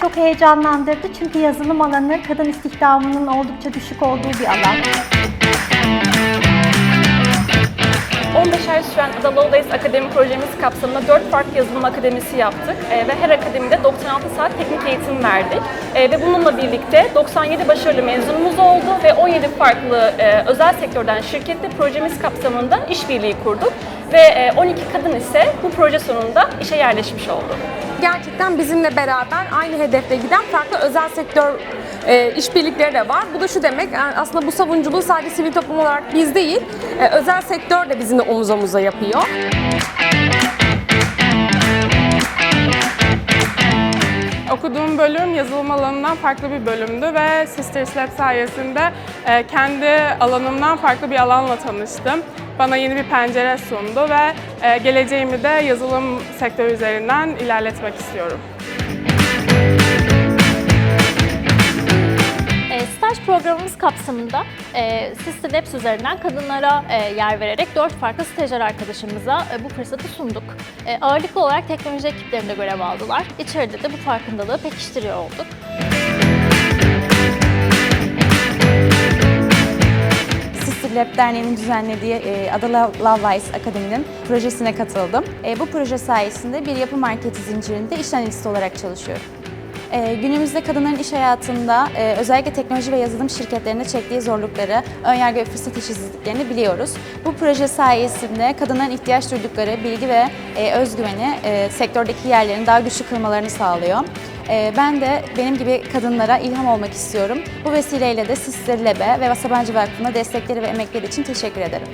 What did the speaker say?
çok heyecanlandırdı çünkü yazılım alanı kadın istihdamının oldukça düşük olduğu bir alan. 15 ay süren Ada Lovelace Akademi projemiz kapsamında 4 farklı yazılım akademisi yaptık Ee, ve her akademide 96 saat teknik eğitim verdik. Ee, ve bununla birlikte 97 başarılı mezunumuz oldu ve 17 farklı e, özel sektörden şirkette projemiz kapsamında işbirliği kurduk ve e, 12 kadın ise bu proje sonunda işe yerleşmiş oldu. gerçekten bizimle beraber aynı hedefte giden farklı özel sektör e, işbirlikleri de var. Bu da şu demek, aslında bu savunuculuğu sadece sivil toplum olarak biz değil, e, özel sektör de bizimle omuz omuza yapıyor. Okuduğum bölüm yazılım alanından farklı bir bölümdü ve Sisters Lab sayesinde e, kendi alanımdan farklı bir alanla tanıştım. Bana yeni bir pencere sundu ve e, geleceğimi de yazılım sektörü üzerinden ilerletmek istiyorum. Programımız kapsamında e, Sister Labs üzerinden kadınlara e, yer vererek dört farklı stajyer arkadaşımıza e, bu fırsatı sunduk. E, ağırlıklı olarak teknoloji ekiplerinde görev aldılar. İçeride de bu farkındalığı pekiştiriyor olduk. Sister Lab Derneği'nin düzenlediği e, Ada Lovewise Akademi'nin projesine katıldım. E, bu proje sayesinde bir yapı marketi zincirinde iş analisti olarak çalışıyorum. E, günümüzde kadınların iş hayatında e, özellikle teknoloji ve yazılım şirketlerinde çektiği zorlukları, önyargı ve fırsat eşitsizliklerini biliyoruz. Bu proje sayesinde kadınların ihtiyaç duydukları bilgi ve e, özgüveni e, sektördeki yerlerini daha güçlü kılmalarını sağlıyor. Ee, Ben de benim gibi kadınlara ilham olmak istiyorum. Bu vesileyle de Sister Lab'e ve Sabancı Vakfı'na destekleri ve emekleri için teşekkür ederim.